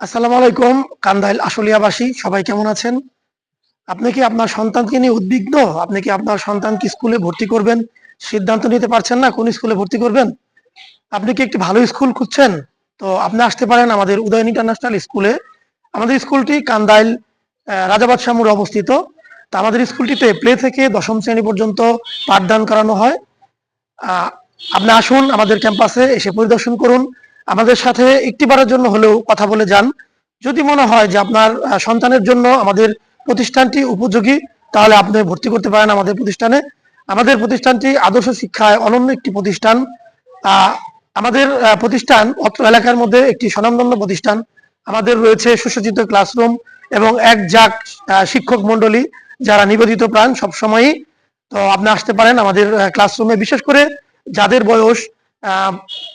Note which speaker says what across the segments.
Speaker 1: আসসালামু আলাইকুম, কান্দাইল আশুলিয়াবাসী, সবাই কেমন আছেন? আপনি কি আপনার সন্তানকে নিয়ে উদ্বিগ্ন? আপনি কি আপনার সন্তানকে স্কুলে ভর্তি করবেন? সিদ্ধান্ত নিতে পারছেন না, কোন স্কুলে ভর্তি করবেন? আপনি কি একটি ভালো স্কুল খুঁজছেন? তো আপনি আসতে পারেন আমাদের উদয়ন ইন্টারন্যাশনাল স্কুলে। আমাদের স্কুলটি কান্দাইল রাজাবাদ শামুর অবস্থিত। তা আমাদের স্কুলটিতে প্লে থেকে দশম শ্রেণি পর্যন্ত পাঠদান করানো হয়। আপনি আসুন আমাদের ক্যাম্পাসে এসে পরিদর্শন করুন। আমাদের সাথে একটিবারের জন্য হলেও কথা বলে যান। যদি মনে হয় যে আপনার সন্তানের জন্য আমাদের প্রতিষ্ঠানটি উপযোগী, তাহলে আপনি ভর্তি করতে পারেন আমাদের প্রতিষ্ঠানে। আমাদের প্রতিষ্ঠানটি আদর্শ শিক্ষায় অনন্য একটি প্রতিষ্ঠান। আমাদের প্রতিষ্ঠান অত্র এলাকার মধ্যে একটি স্বনামধন্য প্রতিষ্ঠান। আমাদের রয়েছে সুসজ্জিত ক্লাসরুম এবং এক জাক শিক্ষক মন্ডলী যারা নিবেদিত প্রাণ সবসময়ই। তো আপনি আসতে পারেন আমাদের ক্লাসরুমে, বিশেষ করে যাদের বয়স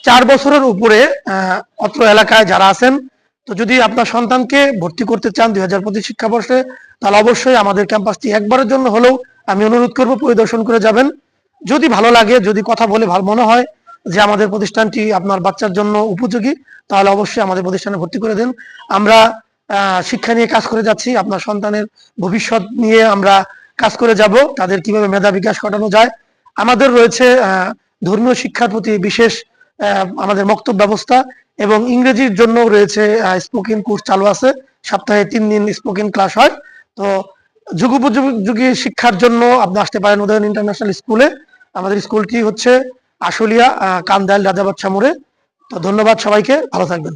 Speaker 1: চার বছরের উপরে অত্র এলাকায় যারা আছেন তো যদি আপনার সন্তানকে ভর্তি করতে চান দুই হাজার পঁচিশ শিক্ষাবর্ষে তাহলে অবশ্যই আমাদের ক্যাম্পাসটি একবারের জন্য হলেও আমি অনুরোধ করব পরিদর্শন করে যাবেন। যদি ভালো লাগে যদি কথা বলে ভালো মনে হয় যে আমাদের প্রতিষ্ঠানটি আপনার বাচ্চার জন্য উপযোগী তাহলে অবশ্যই আমাদের প্রতিষ্ঠানে ভর্তি করে দেন। আমরা শিক্ষা নিয়ে কাজ করে যাচ্ছি আপনার সন্তানের ভবিষ্যৎ নিয়ে আমরা কাজ করে যাব তাদের কীভাবে মেধা বিকাশ ঘটানো যায়। আমাদের রয়েছে আহ, ধর্মীয় শিক্ষার প্রতি বিশেষ আমাদের মক্তব ব্যবস্থা এবং ইংরেজির জন্য রয়েছে স্পোকেন কোর্স চালু আছে। সপ্তাহে তিন দিন স্পোকেন ক্লাস হয়। তো যুগোপযোগী শিক্ষার জন্য আপনি আসতে পারেন উদয়ন ইন্টারন্যাশনাল স্কুলে আমাদের স্কুলটি হচ্ছে আশুলিয়া কান্দাইল রাজাবাদ সামরে তো ধন্যবাদ সবাইকে, ভালো থাকবেন।